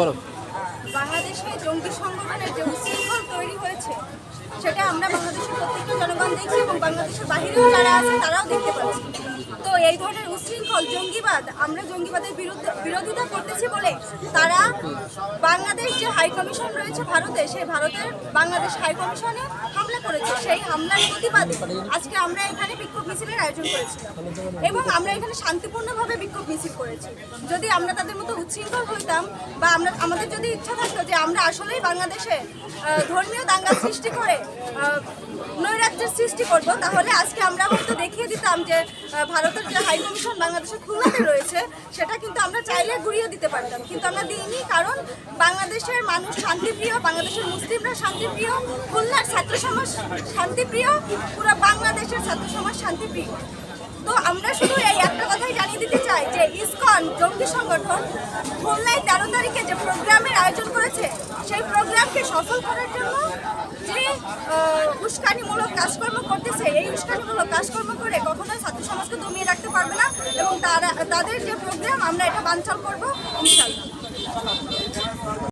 বলো। বাংলাদেশে জঙ্গি সংগঠনের যে উশৃঙ্খল তৈরি হয়েছে, সেটা আমরা বাংলাদেশের প্রত্যেকটা জনগণ দেখছি এবং বাংলাদেশের বাহিরেও যারা আছে তারাও দেখতে পাচ্ছি। তো এই ধরনের উশৃঙ্খল জঙ্গিবাদ, আমরা জঙ্গিবাদের বিরুদ্ধে বিরোধিতা করতেছি বলে তারা বাংলাদেশ যে হাই কমিশন রয়েছে ভারতে, সেই ভারতের বাংলাদেশ হাই কমিশনে হামলা করেছে। সেই হামলার প্রতিবাদে আজকে আমরা এখানে বিক্ষোভ মিছিলের আয়োজন করেছিলাম। এবং আমরা এখানে শান্তিপূর্ণভাবে বিক্ষোভ মিছিল করেছি। যদি আমরা তাদের মতো উচ্ছৃঙ্খল হইতাম বা আমরা, আমাদের যদি ইচ্ছা থাকতো যে আমরা আসলেই বাংলাদেশে ধর্মীয় দাঙ্গা সৃষ্টি করে আহ, সৃষ্টি করব তাহলে আজকে আমরা হয়তো দেখিয়ে দিতাম যে ভারতের যে হাই কমিশন বাংলাদেশের খুলনাতে রয়েছে সেটা কিন্তু আমরা চাইলে ঘুরিয়ে দিতে পারতাম। কিন্তু আমরা দিইনি কারণ বাংলাদেশের মানুষ শান্তিপ্রিয় বাংলাদেশের মুসলিমরা শান্তিপ্রিয় খুলনার ছাত্র সমাজ শান্তিপ্রিয় পুরো বাংলাদেশের ছাত্র সমাজ শান্তিপ্রিয়। তো আমরা শুধু এই একটা কথাই জানিয়ে দিতে চাই যে ইসকন জঙ্গি সংগঠন খুলনায় তেরো তারিখে যে প্রোগ্রামের আয়োজন করেছে সেই প্রোগ্রামকে সফল করার জন্য যে উস্কানিমূলক কাজকর্ম করতেছে, এই উস্কানিমূলক কাজকর্ম করে কখনোই ছাত্র সমাজকে দমিয়ে রাখতে পারবে না এবং তারা তাদের যে প্রোগ্রাম আমরা এটা বাঞ্চাল করব, ইনশাল্লাহ।